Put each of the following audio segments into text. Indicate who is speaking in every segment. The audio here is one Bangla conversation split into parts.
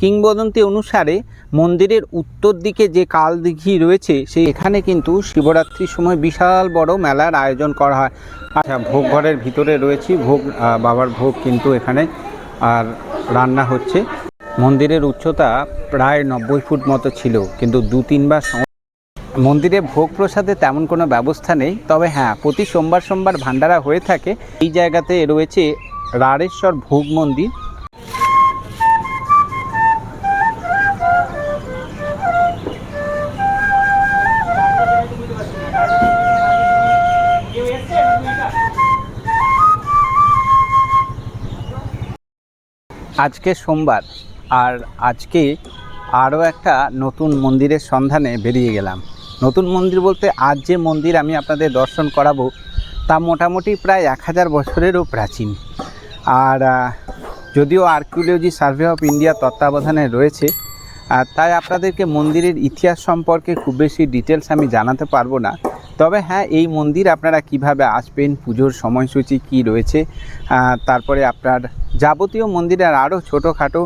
Speaker 1: কিংবদন্তি অনুসারে মন্দিরের উত্তর দিকে যে কাল দিঘি রয়েছে, সেই এখানে কিন্তু শিবরাত্রির সময় বিশাল বড় মেলার আয়োজন করা হয়। আচ্ছা ভোগ ঘরের ভিতরে রয়েছি, ভোগ বাবার ভোগ কিন্তু এখানে আর রান্না হচ্ছে। মন্দিরের উচ্চতা প্রায় নব্বই ফুট মতো ছিল, কিন্তু দু তিনবার মন্দিরে ভোগ প্রসাদে তেমন কোনো ব্যবস্থা নেই, তবে হ্যাঁ প্রতি সোমবার সোমবার ভান্ডারা হয়ে থাকে। এই জায়গাতে রয়েছে রাড়েশ্বর ভোগ মন্দির। আজকে সোমবার। আর আজকে আরও একটা নতুন মন্দিরের সন্ধানে বেরিয়ে গেলাম। নতুন মন্দির বলতে আজ যে মন্দির আমি আপনাদের দর্শন করাবো, তা মোটামুটি প্রায় এক হাজার বছরেরও প্রাচীন। আর যদিও আর্কিওলজি সার্ভে অফ ইন্ডিয়া তত্ত্বাবধানে রয়েছে তাই আপনাদেরকে মন্দিরের ইতিহাস সম্পর্কে খুব বেশি ডিটেলস আমি জানাতে পারব না। তবে হ্যাঁ এই মন্দির আপনারা কীভাবে আসবেন, পুজোর সময়সূচি কি রয়েছে তারপরে আপনার যাবতীয় মন্দিরের আরও ছোটোখাটো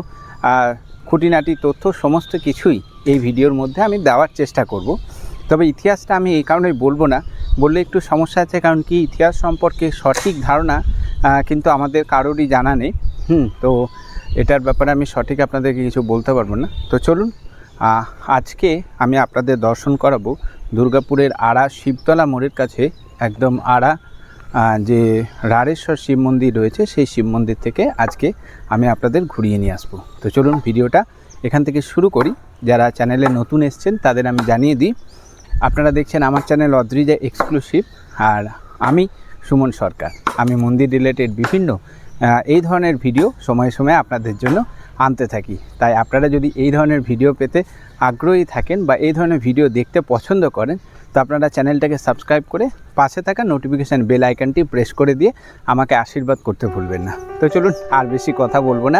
Speaker 1: খুঁটিনাটি তথ্য সমস্ত কিছুই এই ভিডিওর মধ্যে আমি দেওয়ার চেষ্টা করব। তবে ইতিহাসটা আমি এই কারণেই বলব না। বললে একটু সমস্যা আছে, কারণ কি ইতিহাস সম্পর্কে সঠিক ধারণা কিন্তু আমাদের কারোরই জানা নেই। হুম, তো এটার ব্যাপারে আমি সঠিক আপনাদেরকে কিছু বলতে পারব না। তো চলুন আজকে আমি আপনাদের দর্শন করাবো দুর্গাপুরের আড়া শিবতলা মোড়ের কাছে, একদম আড়া যে রাড়েশ্বর শিব মন্দির রয়েছে, সেই শিব মন্দির থেকে আজকে আমি আপনাদের ঘুরিয়ে নিয়ে আসব। তো চলুন ভিডিওটা এখান থেকে শুরু করি। যারা চ্যানেলে নতুন এসছেন, তাদের আমি জানিয়ে দিই, আপনারা দেখছেন আমার চ্যানেল অদ্রিজা এক্সক্লুসিভ আর আমি সুমন সরকার। আমি মন্দির রিলেটেড বিভিন্ন এই ধরনের ভিডিও সময়ে সময়ে আপনাদের জন্য আনতে থাকি। তাই আপনারা যদি এই ধরনের ভিডিও পেতে আগ্রহী থাকেন বা এই ধরনের ভিডিও দেখতে পছন্দ করেন তো আপনারা চ্যানেলটাকে সাবস্ক্রাইব করে পাশে থাকা নোটিফিকেশান বেল আইকনটি প্রেস করে দিয়ে আমাকে আশীর্বাদ করতে ভুলবেন না। তো চলুন আর বেশি কথা বলব না।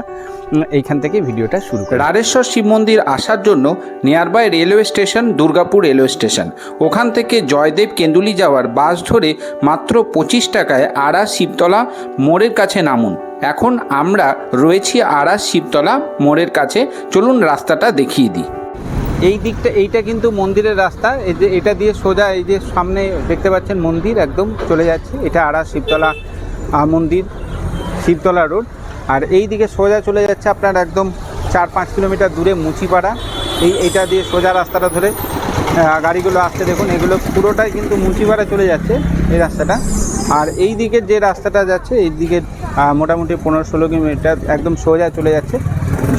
Speaker 1: এইখান থেকে ভিডিওটা শুরু করি।
Speaker 2: রাড়েশ্বর শিব মন্দির আসার জন্য nearby railway station Durgapur railway station ওখান থেকে জয়দেব কেন্দুলি যাওয়ার বাস ধরে মাত্র পঁচিশ টাকায় আড়া শিবতলা মোড়ের কাছে নামুন। এখন আমরা রয়েছি আড়া শিবতলা মোড়ের কাছে। চলুন রাস্তাটা দেখিয়ে দিই।
Speaker 1: এই দিকটা, এইটা কিন্তু মন্দিরের রাস্তা। এই যে এটা দিয়ে সোজা, এই যে সামনে দেখতে পাচ্ছেন মন্দির একদম চলে যাচ্ছে। এটা আড়া শিবতলা মন্দির, শিবতলা রোড। আর এই দিকে সোজা চলে যাচ্ছে আপনার একদম চার পাঁচ কিলোমিটার দূরে মুচিপাড়া। এই এটা দিয়ে সোজা রাস্তাটা ধরে গাড়িগুলো আসছে দেখুন, এগুলো পুরোটাই কিন্তু মুচিপাড়া চলে যাচ্ছে এই রাস্তাটা। আর এই দিকে যে রাস্তাটা যাচ্ছে, এই দিকে মোটামুটি পনেরো ষোলো কিলোমিটার একদম সোজা চলে যাচ্ছে।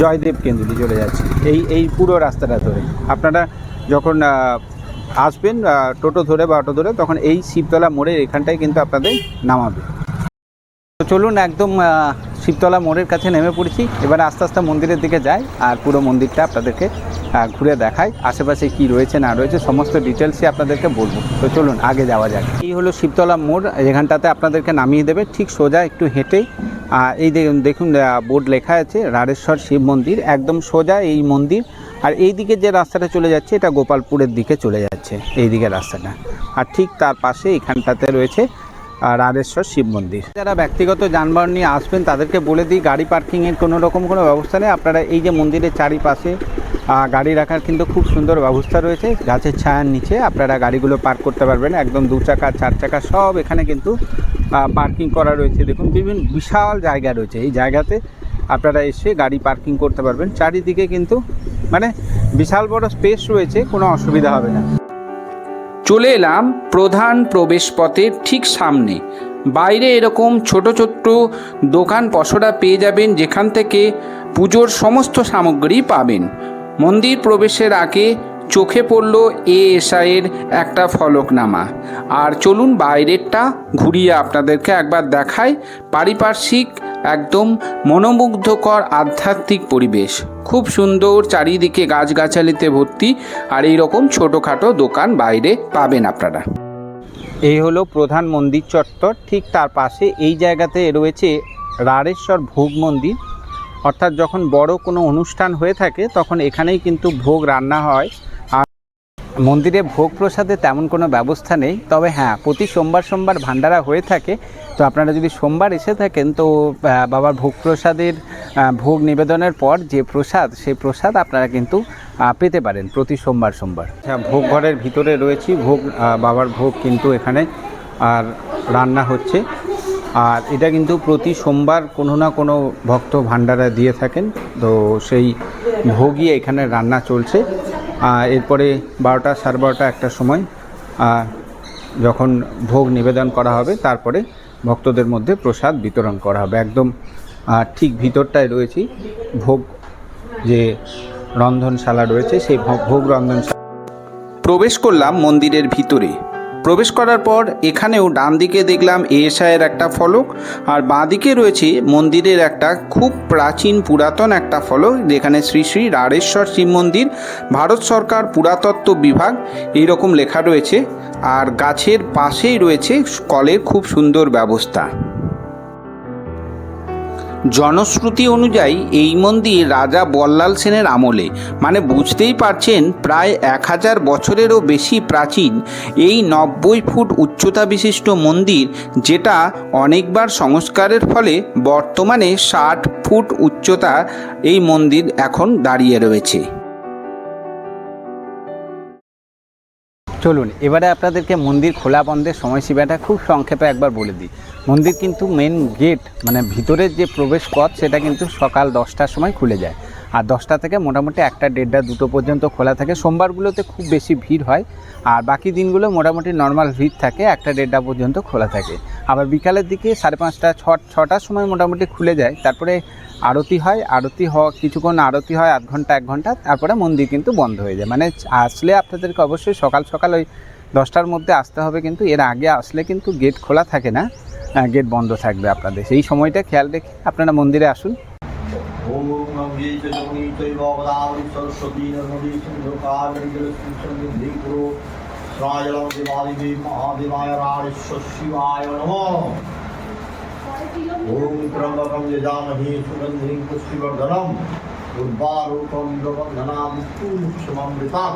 Speaker 1: জয়দেব কেন্দ্রটি চলে যাচ্ছে। এই এই পুরো রাস্তাটা ধরে। আপনারা যখন আসবেন টোটো ধরে বা অটো ধরে, তখন এই শিবতলা মোড়ের এখানটায় কিন্তু আপনাদের নামাবে। তো চলুন একদম শিবতলা মোড়ের কাছে নেমে পড়েছি। এবার আস্তে আস্তে মন্দিরের দিকে যাই আর পুরো মন্দিরটা আপনাদেরকে ঘুরে দেখাই। আশেপাশে কি রয়েছে, না রয়েছে, সমস্ত ডিটেলসই আপনাদেরকে বলব। তো চলুন আগে যাওয়া যাক। এই হলো শিবতলা মোড়। এখানটাতে আপনাদেরকে নামিয়ে দেবে। ঠিক সোজা একটু হেঁটে এই দেখুন বোর্ড লেখা আছে, রাড়েশ্বর শিব মন্দির, একদম সোজা এই মন্দির। আর এই দিকে যে রাস্তাটা চলে যাচ্ছে, এটা গোপালপুরের দিকে চলে যাচ্ছে এই দিকে রাস্তাটা। আর ঠিক তার পাশে এখানটাতে রয়েছে আর রাড়েশ্বর শিব মন্দির। যারা ব্যক্তিগত যানবাহন নিয়ে আসবেন, তাদেরকে বলে দিই, গাড়ি পার্কিংয়ের কোনো রকম কোনো ব্যবস্থা নেই। আপনারা এই যে মন্দিরের চারিপাশে গাড়ি রাখার কিন্তু খুব সুন্দর ব্যবস্থা রয়েছে। গাছের ছায়ার নিচে আপনারা গাড়িগুলো পার্ক করতে পারবেন। একদম দু চাকা, চার চাকা, সব এখানে কিন্তু পার্কিং করা রয়েছে। দেখুন, বিভিন্ন বিশাল জায়গা রয়েছে। এই জায়গাতে আপনারা এসে গাড়ি পার্কিং করতে পারবেন। চারিদিকে কিন্তু মানে বিশাল বড় স্পেস রয়েছে, কোনো অসুবিধা হবে না।
Speaker 2: চলে এলাম প্রধান প্রবেশপথের ঠিক সামনে। বাইরে এরকম ছোট ছোট্ট দোকান পসরা পেয়ে যাবেন, যেখান থেকে পুজোর সমস্ত সামগ্রী পাবেন। মন্দির প্রবেশের আগে চোখে পড়ল এএসআইয়ের একটা ফলকনামা। আর চলুন বাইরেরটা ঘুরিয়ে আপনাদেরকে একবার দেখাই পারিপার্শ্বিক, একদম মনোমুগ্ধকর আধ্যাত্মিক পরিবেশ। খুব সুন্দর চারিদিকে গাছগাছালিতে ভর্তি আর এই রকম ছোটোখাটো দোকান বাইরে পাবেন আপনারা।
Speaker 1: এই হলো প্রধান মন্দির চত্বর, ঠিক তার পাশে এই জায়গাতে রয়েছে রাড়েশ্বর ভোগ মন্দির। অর্থাৎ যখন বড় কোনো অনুষ্ঠান হয়ে থাকে, তখন এখানেই কিন্তু ভোগ রান্না হয়। মন্দিরে ভোগ প্রসাদে তেমন কোনো ব্যবস্থা নেই। তবে হ্যাঁ প্রতি সোমবার সোমবার ভান্ডারা হয়ে থাকে। তো আপনারা যদি সোমবার এসে থাকেন, তো বাবার ভোগ প্রসাদের ভোগ নিবেদনের পর যে প্রসাদ, সেই প্রসাদ আপনারা কিন্তু পেতে পারেন প্রতি সোমবার সোমবার। হ্যাঁ ভোগ ঘরের ভিতরে রয়েছি। ভোগ বাবার ভোগ কিন্তু এখানে আর রান্না হচ্ছে। আর এটা কিন্তু প্রতি সোমবার কোনো না কোনো ভক্ত ভান্ডারা দিয়ে থাকেন। তো সেই ভোগই এখানে রান্না চলছে। এরপরে বারোটা, সাড়ে বারোটা একটার সময় যখন ভোগ নিবেদন করা হবে, তারপরে ভক্তদের মধ্যে প্রসাদ বিতরণ করা হবে। একদম ঠিক ভিতরটায় রয়েছি। ভোগ যে রন্ধনশালা রয়েছে, সেই ভোগ রন্ধনশালা
Speaker 2: প্রবেশ করলাম মন্দিরের ভিতরে। প্রবেশ করার পর এখানেও ডান দিকে দেখলাম এএসআইয়ের একটা ফলক আর বাঁ দিকে রয়েছে মন্দিরের একটা খুব প্রাচীন পুরাতন একটা ফলক যেখানে শ্রী শ্রী রাড়েশ্বর শিব মন্দির, ভারত সরকার পুরাতত্ত্ব বিভাগ এইরকম লেখা রয়েছে। আর গাছের পাশেই রয়েছে কলের খুব সুন্দর ব্যবস্থা। জনশ্রুতি অনুযায়ী এই মন্দির রাজা বল্লাল সেনের আমলে। মানে বুঝতেই পারছেন, প্রায় এক হাজার বছরেরও বেশি প্রাচীন এই নব্বই ফুট উচ্চতা বিশিষ্ট মন্দির, যেটা অনেকবার সংস্কারের ফলে বর্তমানে ষাট ফুট উচ্চতা এই মন্দির এখন দাঁড়িয়ে রয়েছে।
Speaker 1: চলুন, এবারে আপনাদেরকে মন্দির খোলা বন্ধের সময়সীমাটা খুব সংক্ষেপে একবার বলে দিই। মন্দির কিন্তু মেন গেট মানে ভিতরের যে প্রবেশ পথ, সেটা কিন্তু সকাল দশটার সময় খুলে যায়। আর দশটা থেকে মোটামুটি একটা, দেড়টা, দুটো পর্যন্ত খোলা থাকে। সোমবারগুলোতে খুব বেশি ভিড় হয়, আর বাকি দিনগুলো মোটামুটি নর্মাল ভিড় থাকে, একটা, দেড়টা পর্যন্ত খোলা থাকে। আবার বিকালের দিকে সাড়ে পাঁচটা, ছ, ছটার সময় মোটামুটি খুলে যায়। তারপরে আরতি হয়, আরতি হওয়া, কিছুক্ষণ আরতি হয়, আধ ঘণ্টা, এক ঘণ্টা, তারপরে মন্দির কিন্তু বন্ধ হয়ে যায়। মানে আসলে আপনাদেরকে অবশ্যই সকাল সকাল ওই দশটার মধ্যে আসতে হবে, কিন্তু এর আগে আসলে কিন্তু গেট খোলা থাকে না গেট বন্ধ থাকবে আপনাদের। সেই সময়টা খেয়াল রেখে আপনারা মন্দিরে আসুন।
Speaker 3: সরস্বতী ত্রম্বকং যজামহে সুগন্ধিং পুষ্টিবর্ধনম উর্বারূপম গন্ধনাদিত্যুক্ষমৃতা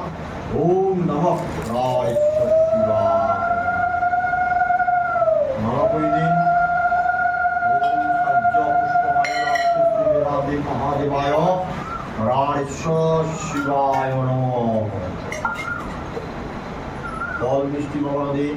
Speaker 3: ওম নমঃ শিবায় মহাদেবায় নম ফল মিষ্টি ভগবান দিন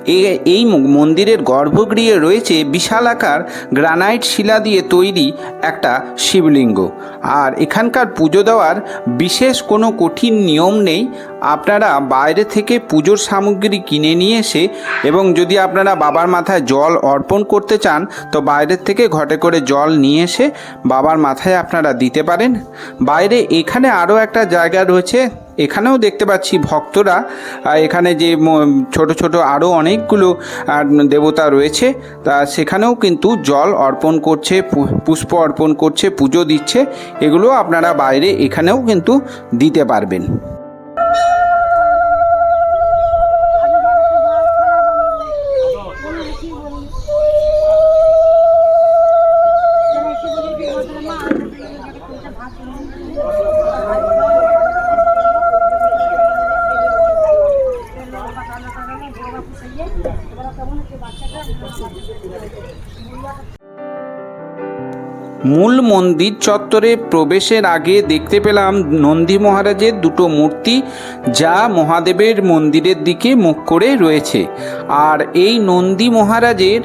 Speaker 2: এই মন্দিরের গর্ভগৃহে রয়েছে বিশালাকার গ্রানাইট শিলা দিয়ে তৈরি একটা শিবলিঙ্গ। আর এখানকার পুজো দেওয়ার বিশেষ কোনো কঠিন নিয়ম নেই। আপনারা বাইরে থেকে পুজোর সামগ্রী কিনে নিয়ে এসে এবং যদি আপনারা বাবার মাথায় জল অর্পণ করতে চান, তো বাইরের থেকে ঘটে করে জল নিয়ে এসে বাবার মাথায় আপনারা দিতে পারেন। বাইরে এখানে আরও একটা জায়গা রয়েছে, এখানেও দেখতে পাচ্ছি ভক্তরা। এখানে যে ছোট ছোট আরও অনেকগুলো দেবতা রয়েছে। তা সেখানেও কিন্তু জল অর্পণ করছে পুষ্প অর্পণ করছে, পুজো দিচ্ছে। এগুলো আপনারা বাইরে এখানেও কিন্তু দিতে পারবেন। মূল মন্দির চত্বরে প্রবেশের আগে দেখতে পেলাম নন্দী মহারাজের দুটো মূর্তি, যা মহাদেবের মন্দিরের দিকে মুখ করে রয়েছে। আর এই নন্দী মহারাজের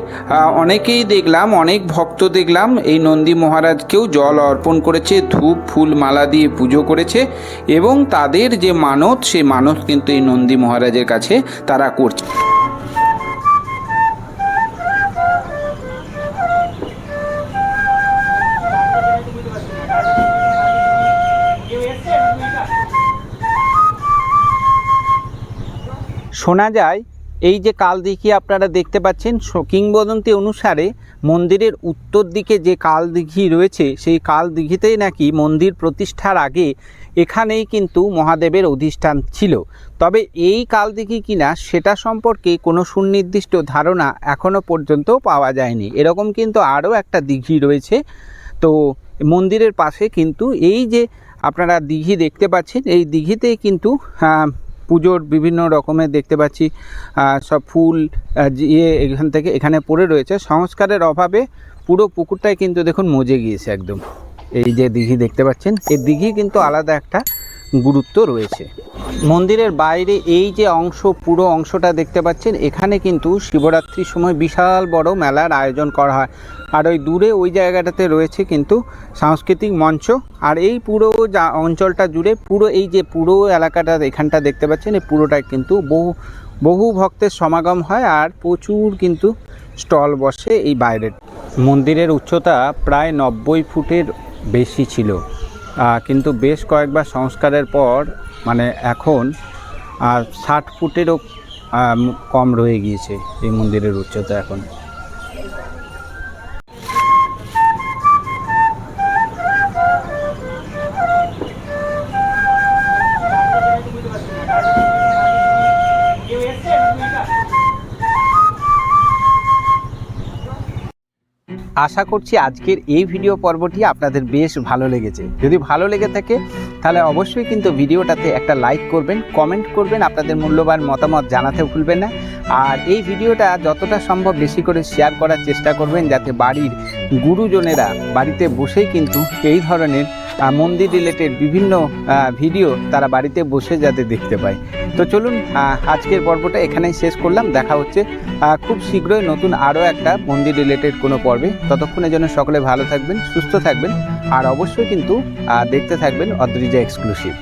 Speaker 2: অনেকেই দেখলাম, অনেক ভক্ত দেখলাম, এই নন্দী মহারাজকেও জল অর্পণ করেছে, ধূপ, ফুল, মালা দিয়ে পুজো করেছে, এবং তাদের যে মানত, সে মানত কিন্তু এই নন্দী মহারাজের কাছে তারা করছে।
Speaker 1: শোনা যায়, এই যে কাল দিঘি আপনারা দেখতে পাচ্ছেন কিংবদন্তি অনুসারে মন্দিরের উত্তর দিকে যে কাল দিঘি রয়েছে, সেই কাল দিঘিতেই নাকি মন্দির প্রতিষ্ঠার আগে এখানেই কিন্তু মহাদেবের অধিষ্ঠান ছিল। তবে এই কাল দিঘি কিনা সেটা সম্পর্কে কোনো সুনির্দিষ্ট ধারণা এখনও পর্যন্ত পাওয়া যায়নি। এরকম কিন্তু আরও একটা দিঘি রয়েছে। তো মন্দিরের পাশে কিন্তু এই যে আপনারা দিঘি দেখতে পাচ্ছেন, এই দিঘিতেই কিন্তু পুজোর বিভিন্ন রকমের দেখতে পাচ্ছি সব ফুল ইয়ে এখান থেকে এখানে পড়ে রয়েছে। সংস্কারের অভাবে পুরো পুকুরটাই কিন্তু দেখুন মজে গিয়েছে একদম। এই যে দিঘি দেখতে পাচ্ছেন, এই দিঘি কিন্তু আলাদা একটা গুরুত্ব রয়েছে। মন্দিরের বাইরে এই যে অংশ, পুরো অংশটা দেখতে পাচ্ছেন, এখানে কিন্তু শিবরাত্রির সময় বিশাল বড় মেলার আয়োজন করা হয়। আর ওই দূরে ওই জায়গাটাতে রয়েছে কিন্তু সাংস্কৃতিক মঞ্চ। আর এই পুরো যা অঞ্চলটা জুড়ে পুরো এই যে পুরো এলাকাটা এখানটা দেখতে পাচ্ছেন, এই পুরোটাই কিন্তু বহু বহু ভক্তের সমাগম হয় আর প্রচুর কিন্তু স্টল বসে এই বাইরের। মন্দিরের উচ্চতা প্রায় নব্বই ফুটের বেশি ছিল। কিন্তু বেশ কয়েকবার সংস্কারের পর মানে এখন ষাট ফুটেরও কম রয়ে গিয়েছে এই মন্দিরের উচ্চতা এখন। আশা করছি আজকের এই ভিডিও পর্বটি আপনাদের বেশ ভালো লেগেছে। যদি ভালো লেগে থাকে, তাহলে অবশ্যই কিন্তু ভিডিওটাতে একটা লাইক করবেন, কমেন্ট করবেন, আপনাদের মূল্যবান মতামত জানাতে ভুলবেন না। আর এই ভিডিওটা যতটা সম্ভব বেশি করে শেয়ার করার চেষ্টা করবেন, যাতে বাড়ির গুরুজনেরা বাড়িতে বসেই কিন্তু এই ধরনের মন্দির রিলেটেড বিভিন্ন ভিডিও তারা বাড়িতে বসে যাতে দেখতে পায়। তো চলুন আজকের পর্বটা এখানেই শেষ করলাম। দেখা হচ্ছে খুব শীঘ্রই নতুন আরও একটা মন্দির রিলেটেড কোনো পর্বে। ততক্ষণের যেন সকলে ভালো থাকবেন, সুস্থ থাকবেন, আর অবশ্যই কিন্তু দেখতে থাকবেন অদ্রিজা এক্সক্লুসিভ